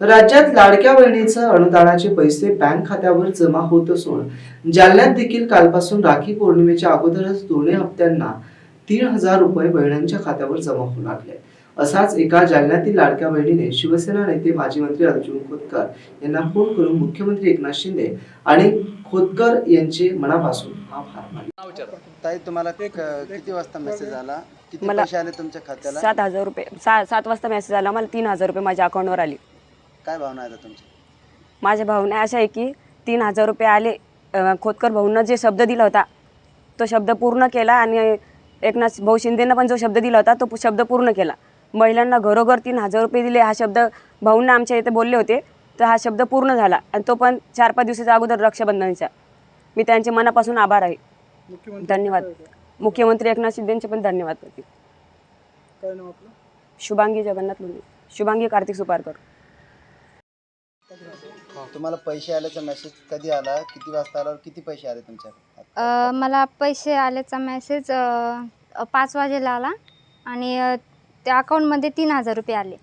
राज्यात लाडक्या बहिणीचं अनुदानाचे पैसे बँक खात्यावर जमा होत असून जालन्यात देखील कालपासून राखी पौर्णिमेच्या अगोदरच दोन्ही हप्त्यांना तीन हजार रुपये बहिणांच्या खात्यावर जमा होऊ लागले. असाच एका जालन्यातील लाडक्या बहिणीने शिवसेना नेते माजी मंत्री अर्जुन खोतकर यांना फोन करून मुख्यमंत्री एकनाथ शिंदे आणि खोतकर यांचे मनापासून आभार मानले. ताई तुम्हाला किती वाजता मेसेज आला? किती पैसे आले तुमच्या खात्याला? सात हजार रुपये सा सात वाजता मेसेज आला. मला तीन हजार रुपये माझ्या अकाउंटवर आले. काय भावना आहेत तुमच्या? माझ्या भावना अशा आहे की तीन हजार रुपये आले अं, खोतकर भाऊंना जे शब्द दिला होता तो शब्द पूर्ण केला आणि एकनाथ भाऊ शिंदेनं पण जो शब्द दिला होता तो पु- शब्द पूर्ण केला. महिलांना घरोघर तीन हजार रुपये दिले हा शब्द भाऊंना आमच्या इथे बोलले होते तर हा शब्द पूर्ण झाला आणि तो पण चार पाच दिवसाच्या अगोदर रक्षाबंधनच्या. मी त्यांचे मनापासून आभार आहे. धन्यवाद. मुख्यमंत्री एकनाथ शिंदेचे पण धन्यवाद करते शुभांगी जगन्नाथ लोणी शुभांगी कार्तिक सुपारकर. तुम्हाला पैसे आल्याचा मेसेज कधी आला? किती वाजता आला किती पैसे आले तुमच्या अ, मला पैसे आल्याचा मेसेज पाच वाजेला आला आणि अ, त्या अकाउंटमध्ये तीन हजार रुपये आले.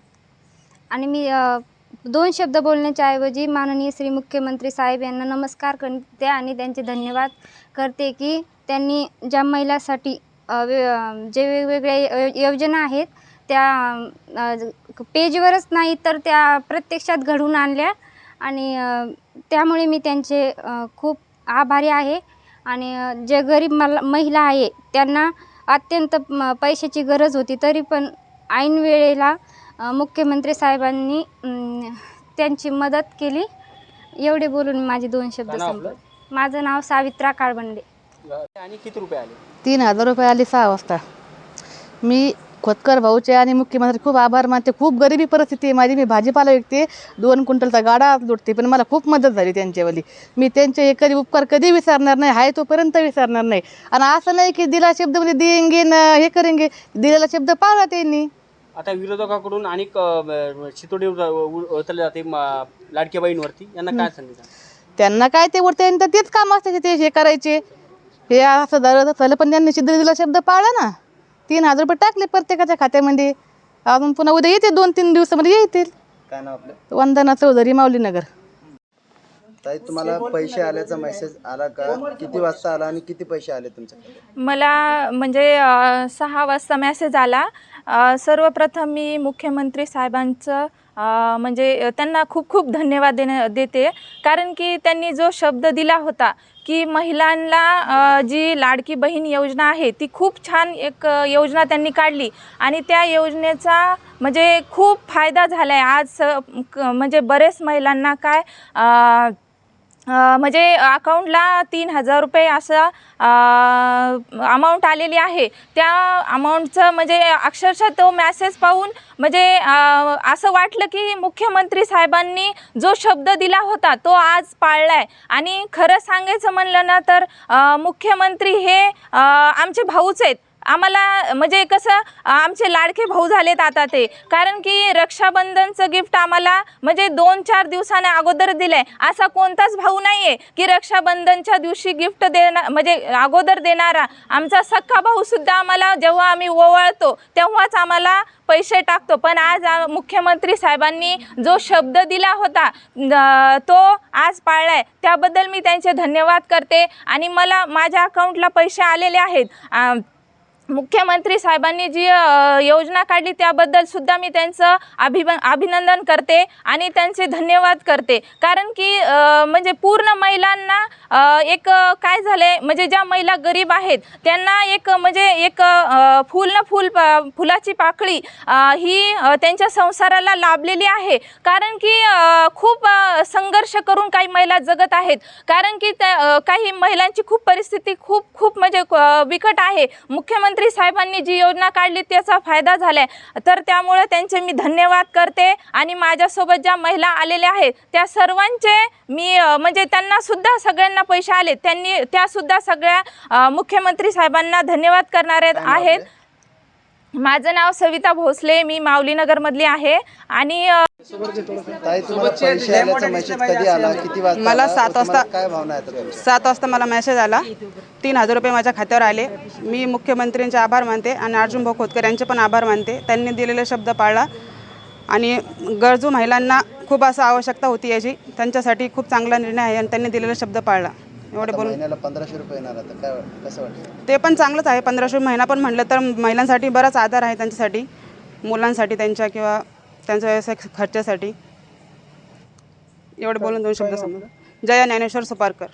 आणि मी अ, दोन शब्द बोलण्याच्या ऐवजी माननीय श्री मुख्यमंत्री साहेब यांना नमस्कार करते आणि त्यांचे धन्यवाद करते की त्यांनी ज्या महिलासाठी अ, वे- अ, जे वेगवेगळ्या यो- योजना आहेत त्या अ, पेजवरच नाही तर त्या प्रत्यक्षात घडवून आणल्या. आणि त्यामुळे मी त्यांचे खूप आभारी आहे. आणि जे गरीब मला महिला आहे त्यांना अत्यंत म- पैशाची गरज होती. तरी पण ऐन वेळेला मुख्यमंत्री साहेबांनी त्यांची मदत केली. एवढे बोलून माझे दोन शब्द संपले. माझं नाव सावित्रा काळबंडे. आणि किती रुपये आले? तीन हजार रुपये आले सहा वाजता. मी खोतकर भाऊचे आणि मुख्यमंत्री खूप आभार मानते. खूप गरिबी परिस्थिती आहे माझी. मी भाजीपाला विकते. दोन क्विंटलचा गाडा लुटते पण मला खूप मदत झाली त्यांच्यावाली मी त्यांचे कधी उपकार कधी विसरणार नाही. आहे तोपर्यंत विसरणार नाही. आणि असं नाही की दिला शब्द म्हणजे देंगे न हे करेंगे. दिलेला शब्द पाळला त्यांनी. आता विरोधकाकडून अनेक अ, शितोडे उचलले जाते लाडक्या बहीणवरती. यांना काय आहे? त्यांना काय ते वरते तेच काम असते ते हे करायचे. हे असं झालं पण त्यांनी सिद्ध दिला शब्द पाळला ना. तीन हजार रुपये टाकले प्रत्येकाच्या खात्यामध्ये. अजून पुन्हा उद्या येते दोन तीन दिवसामध्ये येतील. काय नाव आपलं? वंदना चौधरी माऊलीनगर ताई तुम्हाला पैसे आल्याचा मेसेज आला का? किती वाजता आला आणि किती पैसे आले खात्यात मला म्हणजे अ, सहा वाजता मेसेज आला. अ, सर्वप्रथम मी मुख्यमंत्री साहेबांचं म्हणजे त्यांना खूप खूप धन्यवाद देण्या देते. कारण की त्यांनी जो शब्द दिला होता की महिलांना जी लाडकी बहीण योजना आहे ती खूप छान एक योजना त्यांनी काढली. आणि त्या योजनेचा म्हणजे खूप फायदा झाला आहे आज स- क- म्हणजे बरेच महिलांना काय म्हणजे अकाउंटला तीन हजार रुपये असं अमाऊंट आलेली आहे. त्या अमाऊंटचं म्हणजे अक्षरशः तो मॅसेज पाहून म्हणजे असं वाटलं की मुख्यमंत्री साहेबांनी जो शब्द दिला होता तो आज पाळला आहे आणि खरं सांगायचं म्हणलं ना तर मुख्यमंत्री हे आमचे भाऊच आहेत. आम्हाला म्हणजे कसं आमचे लाडके भाऊ झालेत आता ते. कारण की रक्षाबंधनचं गिफ्ट आम्हाला म्हणजे दोन चार दिवसाने अगोदर दिलं आहे असा कोणताच भाऊ नाही आहे की रक्षाबंधनच्या दिवशी गिफ्ट देणार म्हणजे अगोदर देणारा. आमचा सख्खा भाऊसुद्धा आम्हाला जेव्हा आम्ही ओवाळतो तेव्हाच आम्हाला पैसे टाकतो. पण आज मुख्यमंत्री साहेबांनी जो शब्द दिला होता तो आज पाळला आहे त्याबद्दल मी त्यांचे धन्यवाद करते. आणि मला माझ्या अकाउंटला पैसे आलेले आहेत. मुख्यमंत्री साहेबांनी जी योजना काढली त्याबद्दल सुद्धा मी त्यांचं अभिब अभिनंदन करते आणि त्यांचे धन्यवाद करते. कारण की म्हणजे पूर्ण महिलांना एक काय झाले म्हणजे ज्या महिला गरीब आहेत त्यांना एक म्हणजे एक अ, फूल न फूल फुलाची पाकळी ही त्यांच्या संसाराला लाभलेली आहे. कारण की खूप संघर्ष करून काही महिला जगत आहेत. कारण की त्या काही महिलांची खूप परिस्थिती खूप खूप म्हणजे बिकट आहे. मुख्यमंत्री साहेबांनी जी योजना काढली त्याचा फायदा झालाय. तर त्यामुळे त्यांचे मी धन्यवाद करते आणि माझ्यासोबत ज्या महिला आलेल्या आहेत त्या सर्वांचे मी म्हणजे त्यांना सुद्धा सगळ्यांना पैसे आले. त्यांनी त्या सुद्धा सगळ्या मुख्यमंत्री साहेबांना धन्यवाद करणारे आहेत? माझं नाव सविता भोसले मी माऊलीनगरमधली आहे. आणि मला? सात वाजता- काय भावना आहेत तुमच्या? सात वाजता मला मेसेज आला. तीन हजार रुपये माझ्या खात्यावर आले. मी मुख्यमंत्र्यांचे आभार मानते आणि अर्जुन भाऊ खोतकर यांचे पण आभार मानते. त्यांनी दिलेले शब्द पाळला. आणि गरजू महिलांना खूप असं आवश्यकता होती याची. त्यांच्यासाठी खूप चांगला निर्णय आहे आणि त्यांनी दिलेला शब्द पाळला. एवढे बोलून. महिन्याला पंधराशे रुपये येणार आता. काय वाट- कसं वाटतं ते पण चांगलंच आहे. पंधराशे महिना पण म्हटलं तर महिलांसाठी बराच आधार आहे त्यांच्यासाठी. मुलांसाठी त्यांच्या किंवा त्यांच्या व्यवसाय खर्चासाठी. एवढे बोलून दोन शब्द समजा जया ज्ञानेश्वर सुपारकर.